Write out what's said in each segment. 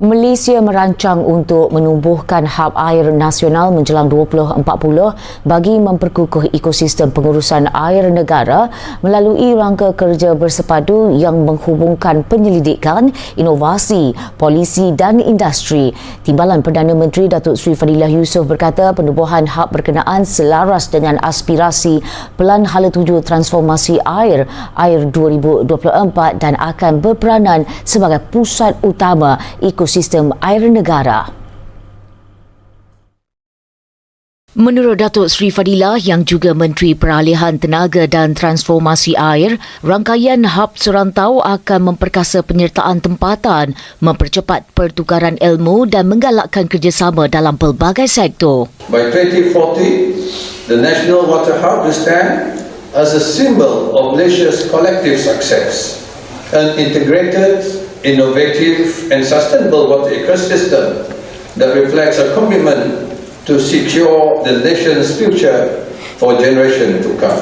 Malaysia merancang untuk menumbuhkan hub air nasional menjelang 2040 bagi memperkukuh ekosistem pengurusan air negara melalui rangka kerja bersepadu yang menghubungkan penyelidikan, inovasi, polisi dan industri. Timbalan Perdana Menteri Datuk Seri Fadilah Yusof berkata penubuhan hub berkenaan selaras dengan aspirasi Pelan Hala Tuju Transformasi Air Air 2024 dan akan berperanan sebagai pusat utama ekosistem ekosistem air negara. Menurut Datuk Sri Fadilah yang juga Menteri Peralihan Tenaga dan Transformasi Air, rangkaian hub serantau akan memperkasa penyertaan tempatan, mempercepat pertukaran ilmu dan menggalakkan kerjasama dalam pelbagai sektor. By 2040, the National Water Hub will stand as a symbol of Malaysia's collective success, an integrated innovative and sustainable water ecosystem that reflects a commitment to secure the nation's future for generations to come.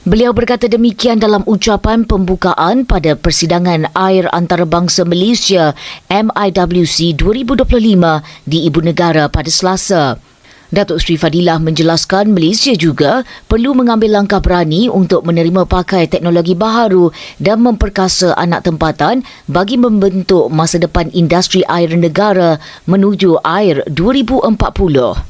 Beliau berkata demikian dalam ucapan pembukaan pada persidangan air antarabangsa Malaysia MIWC 2025 di Ibu Negara pada Selasa. Datuk Sri Fadilah menjelaskan Malaysia juga perlu mengambil langkah berani untuk menerima pakai teknologi baharu dan memperkasa anak tempatan bagi membentuk masa depan industri air negara menuju air 2040.